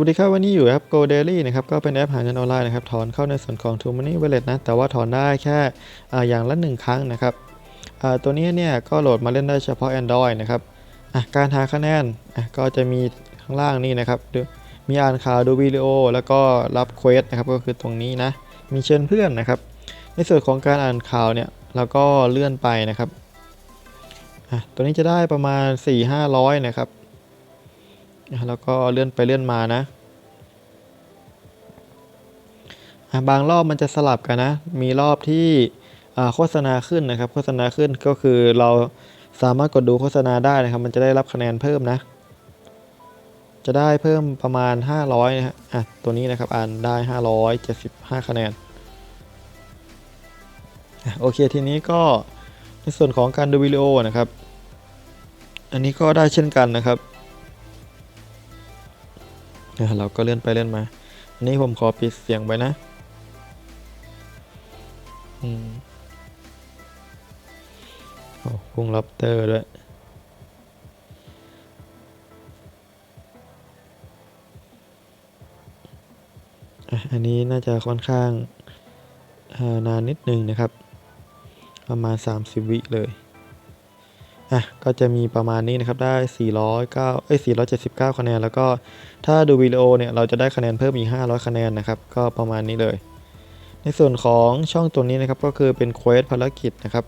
วัสดีครับวันนี้อยู่แอป Go Daily นะครับก็เป็นแอปหาเงินออนไลน์นะครับถอนเข้าในส่วนของ True Money Wallet นะแต่ว่าถอนได้แค่อย่างละ 1 ครั้งนะครับตัวนี้เนี่ยก็โหลดมาเล่นได้เฉพาะ Android นะครับการหาคะแนนก็จะมีข้างล่างนี่นะครับมีอ่านข่าวดูวิดีโอ แล้วก็รับเควสนะครับก็คือตรงนี้นะมีเชิญเพื่อนนะครับ ในส่วนของการอ่านข่าวเนี่ยเราก็เลื่อนไปนะครับตัวนี้จะได้ประมาณ 4-500นะครับ อะแล้วก็เลื่อนไปเลื่อนมานะบางรอบมันจะสลับกันนะ มีรอบที่โฆษณาขึ้นนะครับ โฆษณาขึ้นก็คือเราสามารถกดดูโฆษณาได้นะครับ มันจะได้รับคะแนนเพิ่มนะ จะได้เพิ่มประมาณ 500นะฮะอะตัวนี้นะครับอ่านได้ 575 คะแนนโอเคทีนี้ก็ในส่วนของการดูวิดีโอนะครับ อันนี้ก็ได้เช่นกันนะครับ เราก็เลื่อนไปเลื่อนมา อันนี้ผมขอปิดเสียงไปนะอืมโอ้พุงล็อบเตอร์ด้วยอันนี้น่าจะค่อนข้างานานนิดนึงนะครับ ประมาณ 30 วิเลย อะก็จะมีประมาณนี้นะครับได้ 409เอ้ย479 คะแนน แล้วก็ถ้าดูวิดีโอเนี่ยเราจะได้คะแนนเพิ่มอีก 500 คะแนนนะครับ ก็ประมาณนี้เลย ในส่วนของช่องตัวนี้นะครับก็คือเป็นเควสภารกิจนะครับ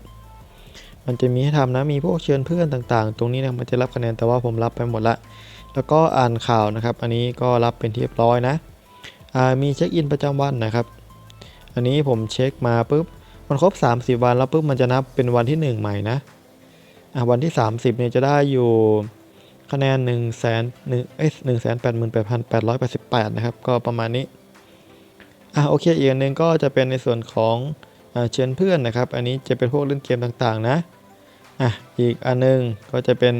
มันจะมีให้ทำนะมีพวกเชิญเพื่อนต่างๆ ตรงนี้นะมันจะรับคะแนนแต่ว่าผมรับไปหมดละ แล้วก็อ่านข่าวนะครับ อันนี้ก็รับเป็นที่เรียบร้อยนะอ่ามีเช็คอินประจำวันนะครับ อันนี้ผมเช็คมาปุ๊บมันครบ 30 วันแล้วปุ๊บมันจะนับเป็นวันที่ 1 ใหม่นะ วันที่ 30เนี่ยจะได้อยู่คะแนน1นึ่งแสนหนึ่งเอ้ยหนึ่งแสนแปดหมื่นแปดพันแปดร้อยแปดสิบแปดนะครับ ก็ประมาณนี้ อะโอเคอีกอันหนึ่งก็จะเป็นในส่วนของอเชิญเพื่อนนะครับ อันนี้จะเป็นพวกเล่นเกมต่างๆนะ อะอีกอันหนึงก็จะเป็น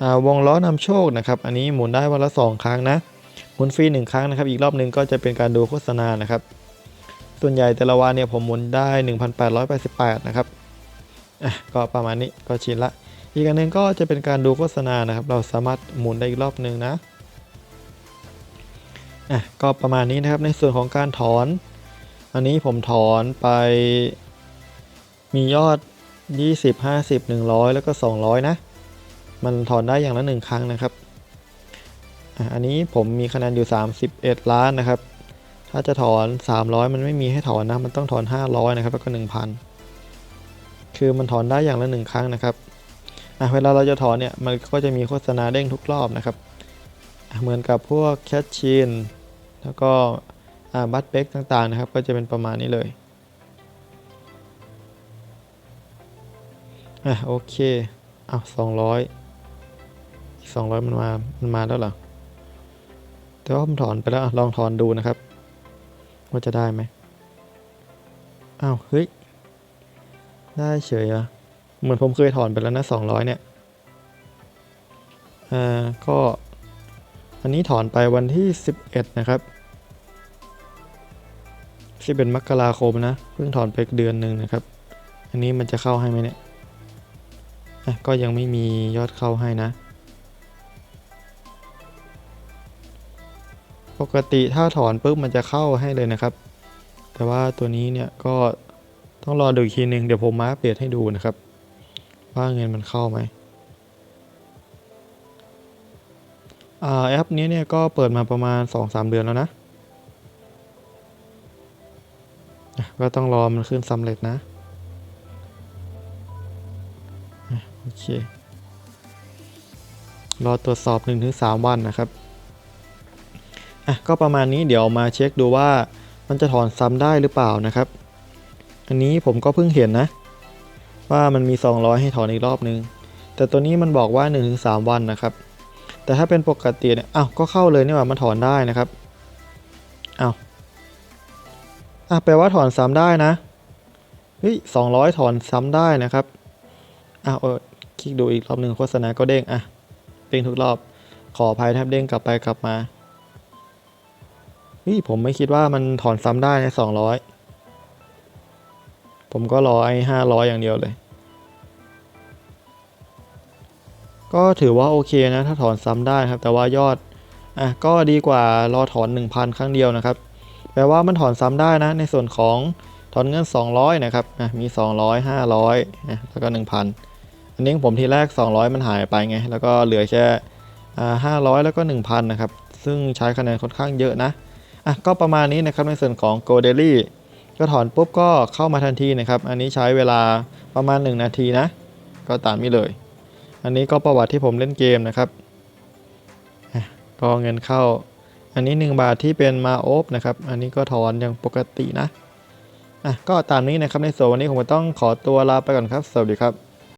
อ่าวงล้อนำโชคนะครับ อันนี้หมุนได้วันละ 2 ครั้งนะ หมุนฟรี 1 ครั้งนะครับ อีกรอบหนึ่งก็จะเป็นการดูโฆษณานะครับ ส่วนใหญ่แต่ละวันเนี่ยผมหมุนได้ 1,888 นะครับ อะก็ประมาณนี้ก็ชินละ อีกอันหนึงก็จะเป็นการดูโฆษณานะครับ เราสามารถหมุนได้อีกรอบหนึ่งนะอะก็ประมาณนี้นะครับในส่วนของการถอน อันนี้ผมถอนไป มียอด 20 50 100 แล้วก็ 200 นะ มันถอนได้อย่างละหนึ่งครั้งนะครับอะอันนี้ผมมีคะแนนอยู่ 31 ล้านนะครับ ถ้าจะถอน 300 มันไม่มีให้ถอนนะ มันต้องถอน 500 นะครับ แล้วก็ 1,000 คือมันถอนได้อย่างละหนึ่งครั้งนะครับ อะเวลาเราจะถอนเนี่ยมันก็จะมีโฆษณาเด้งทุกรอบนะครับ เหมือนกับพวกแคชชีนแล้วก็บัตเบกต่างๆนะครับ ก็จะเป็นประมาณนี้เลยอะโอเคอ้าวสองร้อยสองร้อยมันมา มันมาแล้วเหรอแต่ว่าผมถอนไปแล้วลองถอนดูนะครับ ว่าจะได้ไหมอ้าวเฮ้ย ได้เฉยอะ เหมือนผมเคยถอนไปแล้วนะสองร้อยเนี่ยอ่าก็อันนี้ถอนไปวันที่ 11 นะครับ 11 มกราคมนะ เพิ่งถอนไปเดือนหนึ่งนะครับ อันนี้มันจะเข้าให้ไหมเนี่ยอะก็ยังไม่มียอดเข้าให้นะ ปกติถ้าถอนปุ๊บมันจะเข้าให้เลยนะครับ แต่ว่าตัวนี้เนี่ยก็ต้องรอดูอีกทีหนึ่งเดี๋ยวผมมาอัปเดตให้ดูนะครับ ว่าเงินมันเข้าไหมอ่าแอปนี้เนี่ยก็เปิดมาประมาณ 2-3 เดือนแล้วนะ ก็ต้องรอมันขึ้นสำเร็จนะอะโอเค รอตรวจสอบ 1-3 วันนะครับ อะ ก็ประมาณนี้เดี๋ยวมาเช็คดูว่ามันจะถอนซ้ำได้หรือเปล่านะครับ อันนี้ผมก็เพิ่งเห็นนะ ว่ามันมี 200 ให้ถอนอีกรอบนึง แต่ตัวนี้มันบอกว่า 1-3 วันนะครับ แต่ถ้าเป็นปกติเนี่ยอ้าวก็เข้าเลยนี่หว่ามันถอนได้นะครับอ้าวอะแปลว่าถอนซ้ำได้นะเฮ้ย200ถอนซ้ำได้นะครับอ้าวเออคลิกดูอีกรอบหนึ่งโฆษณาก็เด้งอะเด้งทุกรอบขออภัยนะครับเด้งกลับไปกลับมานี่ผมไม่คิดว่ามันถอนซ้ำได้นะ200ผมก็รอไอ้500อย่างเดียวเลย ก็ถือว่าโอเคนะ ถ้าถอนซ้ำได้ครับ แต่ว่ายอดอะก็ดีกว่ารอถอน 1,000 ครั้งเดียวนะครับ แปลว่ามันถอนซ้ำได้นะ ในส่วนของถอนเงิน 200 นะครับอะมี 200 500นะแล้วก็ 1,000 อันนี้ผมทีแรก 200 มันหายไปไง แล้วก็เหลือแค่อ่า500แล้วก็ 1,000 นะครับ ซึ่งใช้คะแนนค่อนข้างเยอะนะอะก็ประมาณนี้นะครับในส่วนของ Go Daily ก็ถอนปุ๊บก็เข้ามาทันทีนะครับ อันนี้ใช้เวลาประมาณ 1 นาทีนะ ก็ตามนี้เลย อันนี้ก็ประวัติที่ผมเล่นเกมนะครับอะก็เงินเข้า อันนี้ 1 บาทที่เป็นมาโอบนะครับ อันนี้ก็ถอนอย่างปกตินะอะก็ตามนี้นะครับในส่วนวันนี้ผมต้องขอตัวลาไปก่อนครับ สวัสดีครับ